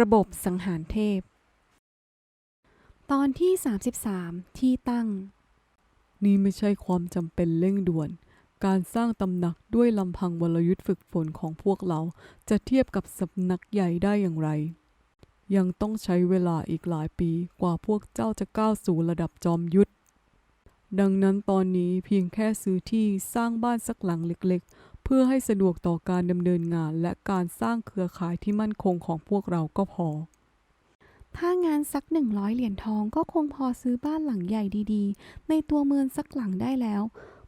ระบบสังหารเทพ ตอนที่ 33 ที่ตั้ง นี่ไม่ใช่ความจำเป็นเร่งด่วน การสร้างตำหนักด้วยลำพังวรยุทธ์ฝึกฝนของพวกเราจะเทียบกับสำนักใหญ่ได้อย่างไร ยังต้องใช้เวลาอีกหลายปีกว่าพวกเจ้าจะก้าวสู่ระดับจอมยุทธดังนั้นตอนนี้เพียงแค่ซื้อที่สร้างบ้านสักหลังเล็ก เพื่อให้สะดวกต่อการดำเนินงานและการสร้างเครือข่ายที่มั่นคงของพวกเราก็พอ ถ้างานสัก 100 เหรียญทองก็คงพอซื้อบ้านหลังใหญ่ดีๆ ในตัวเมืองสักหลังได้แล้ว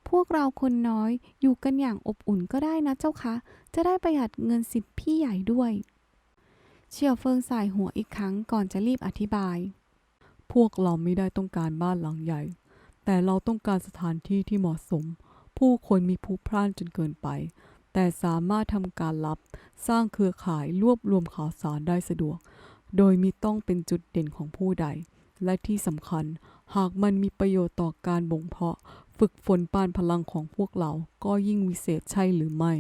พวกเราคนน้อยอยู่กันอย่างอบอุ่นก็ได้นะเจ้าคะ จะได้ประหยัดเงินสิบพี่ใหญ่ด้วยเฉียวเฟิงสายหัวอีกครั้งก่อนจะรีบอธิบาย พวกเราไม่ได้ต้องการบ้านหลังใหญ่ แต่เราต้องการสถานที่ที่เหมาะสม ผู้คนมีพลุกพล่านจนเกินไป แต่สามารถทำการรับ สร้างเครือข่ายรวบรวมข่าวสารได้สะดวก โดยมีต้องเป็นจุดเด่นของผู้ใด และที่สำคัญ หากมันมีประโยชน์ต่อการบ่งเพาะ ฝึกฝนปานพลังของพวกเราก็ยิ่งวิเศษใช่หรือไม่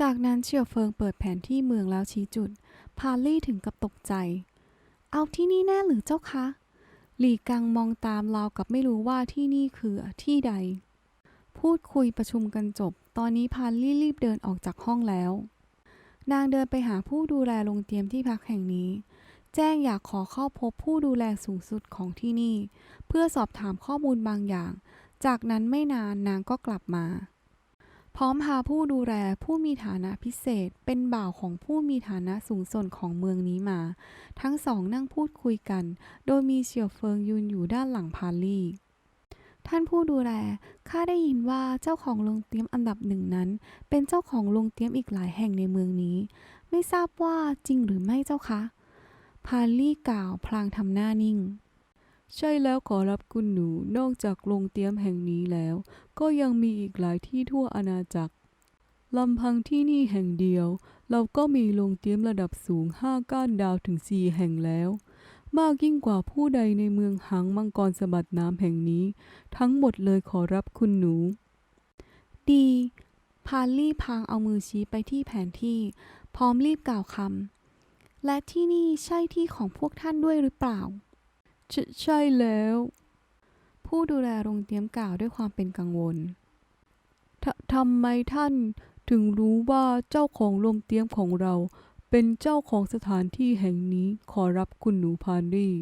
จากนั้นเฉียวเฟิงเปิดแผนที่เมืองแล้วชี้จุด พาลี่ถึงกับตกใจ เอาที่นี่แน่หรือเจ้าคะหลีกังมองตามราวกับไม่รู้ว่าที่นี่คือที่ใด พูดคุยประชุมกันจบ ตอนนี้พาลี่รีบเดินออกจากห้องแล้ว นางเดินไปหาผู้ดูแลโรงเตรียมที่พักแห่งนี้ แจ้งอยากขอเข้าพบผู้ดูแลสูงสุดของที่นี่ เพื่อสอบถามข้อมูลบางอย่าง จากนั้นไม่นานนางก็กลับมา พร้อมพาผู้ดูแลผู้มีฐานะพิเศษ เป็นบ่าวของผู้มีฐานะสูงส่งของเมืองนี้มา ทั้งสองนั่งพูดคุยกัน โดยมีเฉียวเฟิงยืนอยู่ด้านหลังพาลี่ ท่านผู้ดูแล ข้าได้ยินว่าเจ้าของโรงเตรียมอันดับหนึ่งนั้น เป็นเจ้าของโรงเตรียมอีกหลายแห่งในเมืองนี้ ไม่ทราบว่าจริงหรือไม่เจ้าคะ พาลี่กล่าวพลางทำหน้านิ่ง ใช่แล้วขอรับคุณหนู นอกจากโรงเตรียมแห่งนี้แล้ว ก็ยังมีอีกหลายที่ทั่วอาณาจักรลำพังที่นี่แห่งเดียว เราก็มีโรงเตรียมระดับสูงห้าก้านดาวถึงสี่แห่งแล้ว มากยิ่งกว่าผู้ใดในเมืองหังมังกรสะบัดน้ำแห่งนี้ ทั้งหมดเลยขอรับคุณหนู ดี พาลี่พางเอามือชี้ไปที่แผนที่ พร้อมรีบกล่าวคำและที่นี่ใช่ที่ของพวกท่านด้วยหรือเปล่า ใช่แล้ว ผู้ดูแลโรงเตรียมกล่าวด้วยความเป็นกังวลททำไมท่านถึงรู้ว่าเจ้าของโรงเตรียมของเรา เป็นเจ้าของสถานที่แห่งนี้ขอรับคุณหนูพานดี้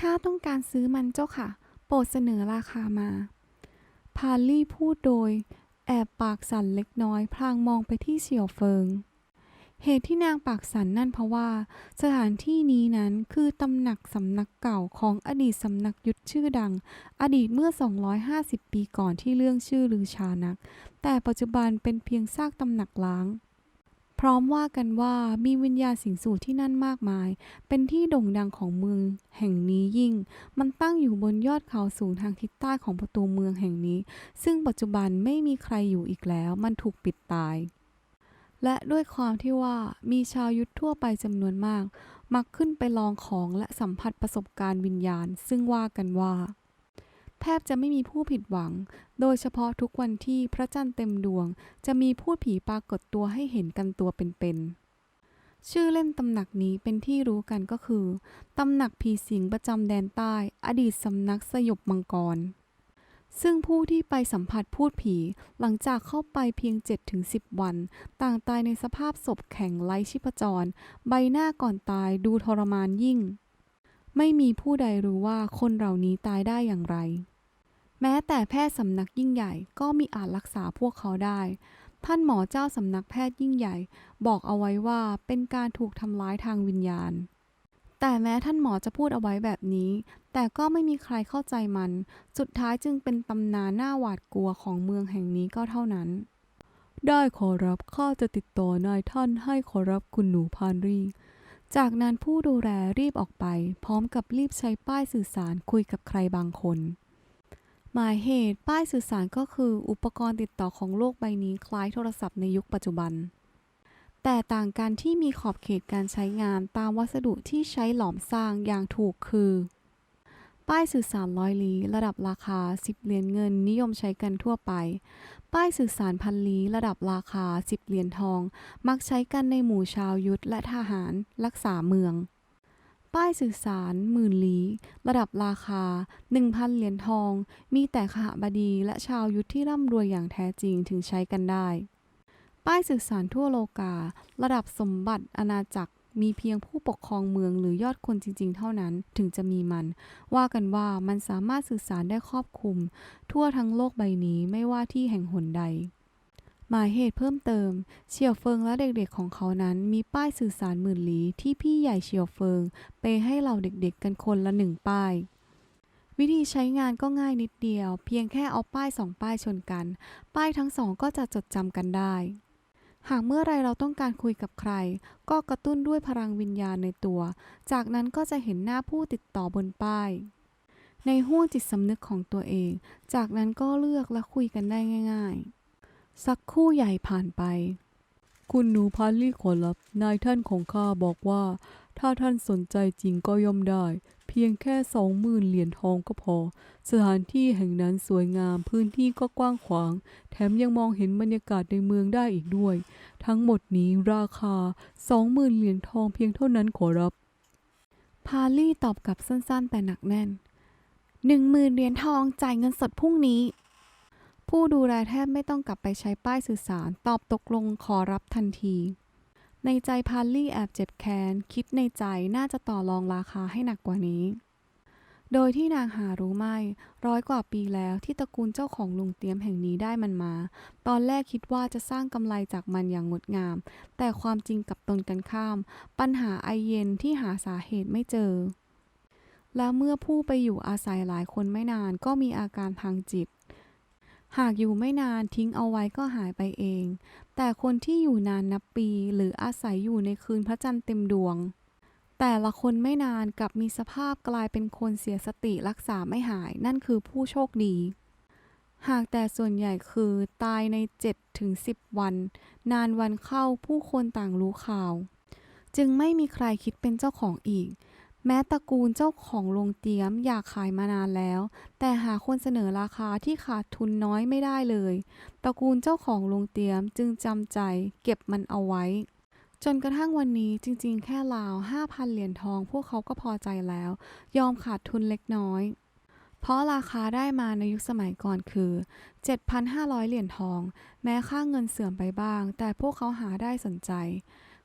ข้าต้องการซื้อมันเจ้าค่ะ โปรดเสนอราคามา พาลี่พูดโดย แอบปากสั่นเล็กน้อย พลางมองไปที่เฉียวเฟิง เหตุที่นางปากสั่นนั่นเพราะว่า สถานที่นี้นั้นคือตำหนักสำนักเก่าของอดีตสำนักยุทธชื่อดัง อดีตเมื่อ 250 ปีก่อนที่เรื่องชื่อลือชานัก แต่ปัจจุบันเป็นเพียงซากตำหนักล้าง พร้อมว่ากันว่ามีวิญญาณสิงสู่ที่นั่นมากมาย เป็นที่โด่งดังของเมืองแห่งนี้ยิ่ง มันตั้งอยู่บนยอดเขาสูงทางทิศใต้ของประตูเมืองแห่งนี้ ซึ่งปัจจุบันไม่มีใครอยู่อีกแล้ว มันถูกปิดตาย และด้วยความที่ว่ามีชาวยุทธทั่วไปจำนวนมาก มักขึ้นไปลองของและสัมผัสประสบการณ์วิญญาณ ซึ่งว่ากันว่า แทบจะไม่มีผู้ผิดหวัง โดยเฉพาะทุกวันที่พระจันทร์เต็มดวง จะมีพูดผีปรากฏตัวให้เห็นกันตัวเป็นๆ ชื่อเล่นตำหนักนี้เป็นที่รู้กันก็คือ ตำหนักผีสิงประจำแดนใต้ อดีตสำนักสยบมังกร ซึ่งผู้ที่ไปสัมผัสพูดผีหลังจากเข้าไปเพียง 7-10 วัน ต่างตายในสภาพศพแข็งไร้ชีพจร ใบหน้าก่อนตายดูทรมานยิ่ง ไม่มีผู้ใดรู้ว่าคนเหล่านี้ตายได้อย่างไร แม้แต่แพทย์สำนักยิ่งใหญ่ก็มีอาจรักษาพวกเขาได้ ท่านหมอเจ้าสำนักแพทย์ยิ่งใหญ่ บอกเอาไว้ว่าเป็นการถูกทำร้ายทางวิญญาณ แต่แม้ท่านหมอจะพูดเอาไว้แบบนี้ แต่ก็ไม่มีใครเข้าใจมัน สุดท้ายจึงเป็นตำนานหน้าหวาดกลัวของเมืองแห่งนี้ก็เท่านั้น ได้ขอรับข้าจะติดต่อนายท่านให้ขอรับคุณหนูพานรีจากนั้นผู้ดูแลรีบออกไป พร้อมกับรีบใช้ป้ายสื่อสารคุยกับใครบางคน หมายเหตุป้ายสื่อสารก็คืออุปกรณ์ติดต่อของโลกใบนี้คล้ายโทรศัพท์ในยุคปัจจุบัน แต่ต่างกันที่มีขอบเขตการใช้งานตามวัสดุที่ใช้หลอมสร้างอย่างถูกคือ ป้ายสื่อสารร้อยลีระดับราคา 10 เหรียญเงินนิยมใช้กันทั่วไป ป้ายสื่อสารพันลีระดับราคา 10 เหรียญทอง มักใช้กันในหมู่ชาวยุทธและทหารรักษาเมือง ป้ายสื่อสารหมื่นลี้ระดับราคา 1,000 เหรียญทอง มีแต่ขหบดีและชาวยุทธที่ร่ำรวยอย่างแท้จริงถึงใช้กันได้ ป้ายสื่อสารทั่วโลกา ระดับสมบัติอาณาจักรมีเพียงผู้ปกครองเมืองหรือยอดคนจริง ๆ เท่านั้นถึงจะมีมัน ว่ากันว่ามันสามารถสื่อสารได้ครอบคลุม ทั่วทั้งโลกใบนี้ไม่ว่าที่แห่งหนใด หมายเหตุเพิ่มเติม เฉียวเฟิงและเด็กๆของเขานั้นมีป้ายสื่อสารหมื่นลี้ที่พี่ใหญ่เฉียวเฟิงไปให้เราเด็กๆกันคนละหนึ่งป้าย วิธีใช้งานก็ง่ายนิดเดียว เพียงแค่เอาป้ายสองป้ายชนกัน ป้ายทั้งสองก็จะจดจำกันได้ หากเมื่อไรเราต้องการคุยกับใคร ก็กระตุ้นด้วยพลังวิญญาณในตัว จากนั้นก็จะเห็นหน้าผู้ติดต่อบนป้าย ในห้วงจิตสำนึกของตัวเอง จากนั้นก็เลือกและคุยกันได้ง่าย ๆ สักคู่ใหญ่ผ่านไป คุณหนูพาลลี่ขอรับ นายท่านของข้าบอกว่า ถ้าท่านสนใจจริงก็ย่อมได้ เพียงแค่สองหมื่นเหรียญทองก็พอ สถานที่แห่งนั้นสวยงาม พื้นที่ก็กว้างขวาง แถมยังมองเห็นบรรยากาศในเมืองได้อีกด้วย ทั้งหมดนี้ราคาสองหมื่นเหรียญทองเพียงเท่านั้นขอรับ พาลี่ตอบกลับสั้นๆ แต่หนักแน่นหนึ่งหมื่นเหรียญทองจ่ายเงินสดพรุ่งนี้ ผู้ดูแลแทบไม่ต้องกลับไปใช้ป้ายสื่อสาร ตอบตกลงขอรับทันที ในใจพาลี่แอบเจ็บแค้น คิดในใจน่าจะต่อรองราคาให้หนักกว่านี้ โดยที่นางหารู้ไม่ ร้อยกว่าปีแล้วที่ตระกูลเจ้าของลุงเตียมแห่งนี้ได้มันมา ตอนแรกคิดว่าจะสร้างกำไรจากมันอย่างงดงาม แต่ความจริงกับตนกันข้าม ปัญหาไอเย็นที่หาสาเหตุไม่เจอ และเมื่อผู้ไปอยู่อาศัยหลายคนไม่นานก็มีอาการทางจิต หากอยู่ไม่นานทิ้งเอาไว้ก็หายไปเอง แต่คนที่อยู่นานนับปี หรืออาศัยอยู่ในคืนพระจันทร์เต็มดวง แต่ละคนไม่นานกลับมีสภาพกลายเป็นคนเสียสติรักษาไม่หาย นั่นคือผู้โชคดี หากแต่ส่วนใหญ่คือตายใน 7-10วัน นานวันเข้าผู้คนต่างรู้ข่าว จึงไม่มีใครคิดเป็นเจ้าของอีก แม้ตระกูลเจ้าของโรงเตรียมอยากขายมานานแล้ว แต่หาคนเสนอราคาที่ขาดทุนน้อยไม่ได้เลย ตระกูลเจ้าของโรงเตรียมจึงจำใจเก็บมันเอาไว้ จนกระทั่งวันนี้จริงๆ แค่ราว 5,000 เหรียญทองพวกเขาก็พอใจแล้ว ยอมขาดทุนเล็กน้อย เพราะราคาได้มาในยุคสมัยก่อนคือ 7,500 เหรียญทอง แม้ค่าเงินเสื่อมไปบ้าง แต่พวกเขาหาได้สนใจ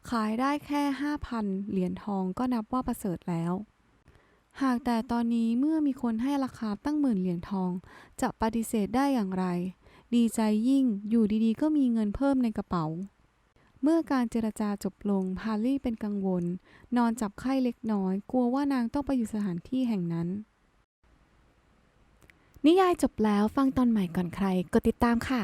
ขายได้แค่ 5,000 เหรียญทองก็นับว่าประเสริฐแล้ว หากแต่ตอนนี้เมื่อมีคนให้ราคาตั้งหมื่นเหรียญทอง จะปฏิเสธได้อย่างไร ดีใจยิ่งอยู่ดีๆ ก็มีเงินเพิ่มในกระเป๋า เมื่อการเจรจาจบลงพาลี่เป็นกังวล นอนจับไข้เล็กน้อย กลัวว่านางต้องไปอยู่สถานที่แห่งนั้นนิยายจบแล้วฟังตอนใหม่ก่อนใคร กดติดตามค่ะ